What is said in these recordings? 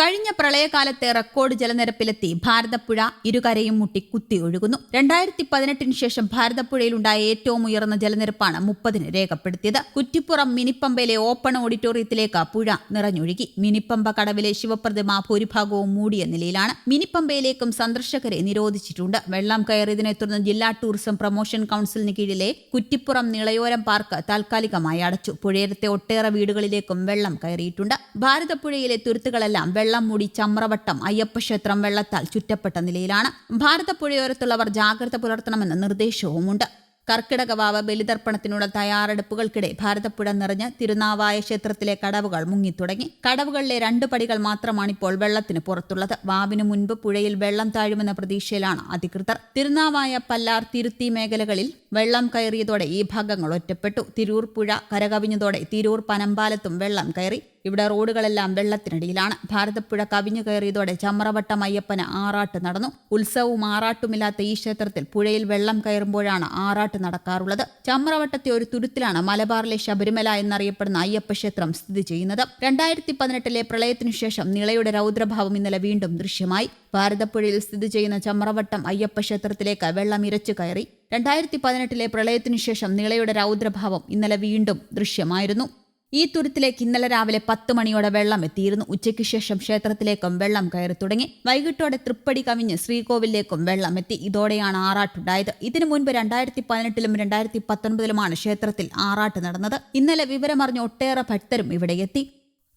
കഴിഞ്ഞ പ്രളയകാലത്തെ റെക്കോർഡ് ജലനിരപ്പിലെത്തി. ഭാരതപ്പുഴ ഇരുകരയും മുട്ടി കുത്തി ഒഴുകുന്നു. രണ്ടായിരത്തി പതിനെട്ടിന് ശേഷം ഭാരതപ്പുഴയിലുണ്ടായ ഏറ്റവും ഉയർന്ന ജലനിരപ്പാണ് മുപ്പതിന് രേഖപ്പെടുത്തിയത്. കുറ്റിപ്പുറം മിനിപ്പമ്പയിലെ ഓപ്പൺ ഓഡിറ്റോറിയത്തിലേക്ക് പുഴ നിറഞ്ഞൊഴുകി. മിനിപ്പമ്പ കടവിലെ ശിവപ്രതിമ ഭൂരിഭാഗവും മൂടിയ നിലയിലാണ്. മിനിപ്പമ്പയിലേക്കും സന്ദർശകരെ നിരോധിച്ചിട്ടുണ്ട്. വെള്ളം കയറിയതിനെ തുടർന്ന് ജില്ലാ ടൂറിസം പ്രൊമോഷൻ കൌൺസിലിന് കീഴിലെ കുറ്റിപ്പുറം നിളയോരം പാർക്ക് താൽക്കാലികമായി അടച്ചു. പുഴയരത്തെ ഒട്ടേറെ വീടുകളിലേക്കും വെള്ളം കയറിയിട്ടുണ്ട്. ഭാരതപ്പുഴയിലെ തുരുത്തുകളെല്ലാം വെള്ളം മൂടി ചമ്രവട്ടം അയ്യപ്പക്ഷേത്രം വെള്ളത്താൽ ചുറ്റപ്പെട്ട നിലയിലാണ്. ഭാരതപ്പുഴയോരത്തുള്ളവർ ജാഗ്രത പുലർത്തണമെന്ന നിർദ്ദേശവുമുണ്ട്. കർക്കിടകവാവ് ബലിതർപ്പണത്തിനുള്ള തയ്യാറെടുപ്പുകൾക്കിടെ ഭാരതപ്പുഴ നിറഞ്ഞ് തിരുനാവായ ക്ഷേത്രത്തിലെ കടവുകൾ മുങ്ങിത്തുടങ്ങി. കടവുകളിലെ രണ്ട് പടികൾ മാത്രമാണിപ്പോൾ വെള്ളത്തിന് പുറത്തുള്ളത്. വാവിന് മുൻപ് പുഴയിൽ വെള്ളം താഴുമെന്ന പ്രതീക്ഷയിലാണ് അധികൃതർ. തിരുനാവായ പല്ലാർ തിരുത്തി മേഖലകളിൽ വെള്ളം കയറിയതോടെ ഈ ഭാഗങ്ങൾ ഒറ്റപ്പെട്ടു. തിരൂർ പുഴ കരകവിഞ്ഞതോടെ തിരൂർ പനമ്പാലത്തും വെള്ളം കയറി. ഇവിടെ റോഡുകളെല്ലാം വെള്ളത്തിനടിയിലാണ്. ഭാരതപ്പുഴ കവിഞ്ഞു കയറിയതോടെ ചമ്രവട്ടം അയ്യപ്പന് ആറാട്ട് നടന്നു. ഉത്സവവും ആറാട്ടുമില്ലാത്ത ഈ ക്ഷേത്രത്തിൽ പുഴയിൽ വെള്ളം കയറുമ്പോഴാണ് ആറാട്ട് നടക്കാറുള്ളത്. ചമ്രവട്ടത്തെ ഒരു തുരുത്തിലാണ് മലബാറിലെ ശബരിമല എന്നറിയപ്പെടുന്ന അയ്യപ്പ ക്ഷേത്രം സ്ഥിതി ചെയ്യുന്നത്. രണ്ടായിരത്തി പതിനെട്ടിലെ പ്രളയത്തിനു ശേഷം നിളയുടെ രൗദ്രഭാവം ഇന്നലെ വീണ്ടും ദൃശ്യമായി. ഭാരതപ്പുഴയിൽ സ്ഥിതി ചെയ്യുന്ന ചമ്രവട്ടം അയ്യപ്പ ക്ഷേത്രത്തിലേക്ക് വെള്ളം ഇരച്ചു കയറി. രണ്ടായിരത്തി പതിനെട്ടിലെ പ്രളയത്തിനു ശേഷം നിളയുടെ രൗദ്രഭാവം ഇന്നലെ വീണ്ടും ദൃശ്യമായിരുന്നു. ഈ തുരുത്തിലേക്ക് ഇന്നലെ രാവിലെ പത്ത് മണിയോടെ വെള്ളം എത്തിയിരുന്നു. ഉച്ചയ്ക്ക് ശേഷം ക്ഷേത്രത്തിലേക്കും വെള്ളം കയറി തുടങ്ങി. വൈകിട്ടോടെ തൃപ്പടി കവിഞ്ഞ് ശ്രീകോവിലേക്കും വെള്ളം എത്തി. ഇതോടെയാണ് ആറാട്ടുണ്ടായത്. ഇതിനു മുൻപ് രണ്ടായിരത്തി പതിനെട്ടിലും രണ്ടായിരത്തി പത്തൊൻപതിലുമാണ് ക്ഷേത്രത്തിൽ ആറാട്ട് നടന്നത്. ഇന്നലെ വിവരമറിഞ്ഞ ഒട്ടേറെ ഭക്തരും ഇവിടെ എത്തി.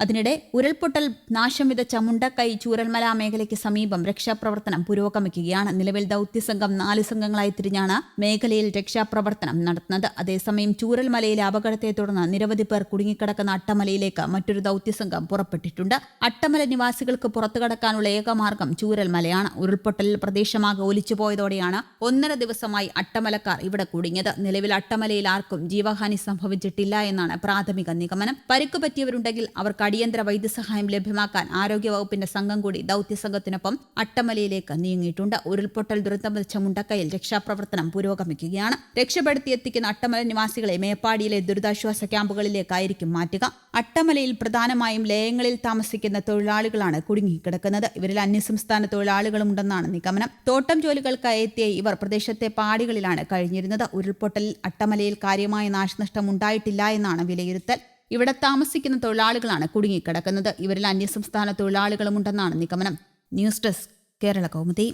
അതിനിടെ ഉരുൾപൊട്ടൽ നാശം വിതച്ച മുണ്ടക്കൈ ചൂരൽമല മേഖലയ്ക്ക് സമീപം രക്ഷാപ്രവർത്തനം പുരോഗമിക്കുകയാണ്. നിലവിൽ ദൗത്യസംഘം നാല് സംഘങ്ങളായി തിരിഞ്ഞാണ് മേഖലയിൽ രക്ഷാപ്രവർത്തനം നടത്തുന്നത്. അതേസമയം ചൂരൽമലയിലെ അപകടത്തെ തുടർന്ന് നിരവധി പേർ കുടുങ്ങിക്കിടക്കുന്ന അട്ടമലയിലേക്ക് മറ്റൊരു ദൗത്യസംഘം പുറപ്പെട്ടിട്ടുണ്ട്. അട്ടമല നിവാസികൾക്ക് പുറത്തു കടക്കാനുള്ള ഏകമാർഗം ചൂരൽമലയാണ്. ഉരുൾപൊട്ടലിൽ പ്രദേശമാകെ ഒലിച്ചുപോയതോടെയാണ് ഒന്നര ദിവസമായി അട്ടമലക്കാർ ഇവിടെ കുടുങ്ങിയത്. നിലവിൽ അട്ടമലയിൽ ആർക്കും ജീവഹാനി സംഭവിച്ചിട്ടില്ല എന്നാണ് പ്രാഥമിക നിഗമനം. പരിക്കുപറ്റിയവരുണ്ടെങ്കിൽ അവർക്ക് അടിയന്തര വൈദ്യസഹായം ലഭ്യമാക്കാൻ ആരോഗ്യവകുപ്പിന്റെ സംഘം കൂടി ദൌത്യസംഘത്തിനൊപ്പം അട്ടമലയിലേക്ക് നീങ്ങിയിട്ടുണ്ട്. ഉരുൾപൊട്ടൽ ദുരന്തം വെച്ച മുണ്ടക്കയിൽ രക്ഷാപ്രവർത്തനം പുരോഗമിക്കുകയാണ്. രക്ഷപ്പെടുത്തി എത്തിക്കുന്ന അട്ടമല നിവാസികളെ മേപ്പാടിയിലെ ദുരിതാശ്വാസ ക്യാമ്പുകളിലേക്കായിരിക്കും മാറ്റുക. അട്ടമലയിൽ പ്രധാനമായും ലയങ്ങളിൽ താമസിക്കുന്ന തൊഴിലാളികളാണ് കുടുങ്ങിക്കിടക്കുന്നത്. ഇവരിൽ അന്യസംസ്ഥാന തൊഴിലാളികളുമുണ്ടെന്നാണ് നിഗമനം. തോട്ടം ജോലികൾക്കായി എത്തിയ ഇവർ പ്രദേശത്തെ പാടികളിലാണ് കഴിഞ്ഞിരുന്നത്. ഉരുൾപൊട്ടലിൽ അട്ടമലയിൽ കാര്യമായ നാശനഷ്ടം ഉണ്ടായിട്ടില്ല എന്നാണ് വിലയിരുത്തൽ. ഇവിടെ താമസിക്കുന്ന തൊഴിലാളികളാണ് കുടുങ്ങിക്കിടക്കുന്നത്. ഇവരിൽ അന്യസംസ്ഥാന തൊഴിലാളികളുമുണ്ടെന്നാണ് നിഗമനം. News desk Kerala Kaumudi.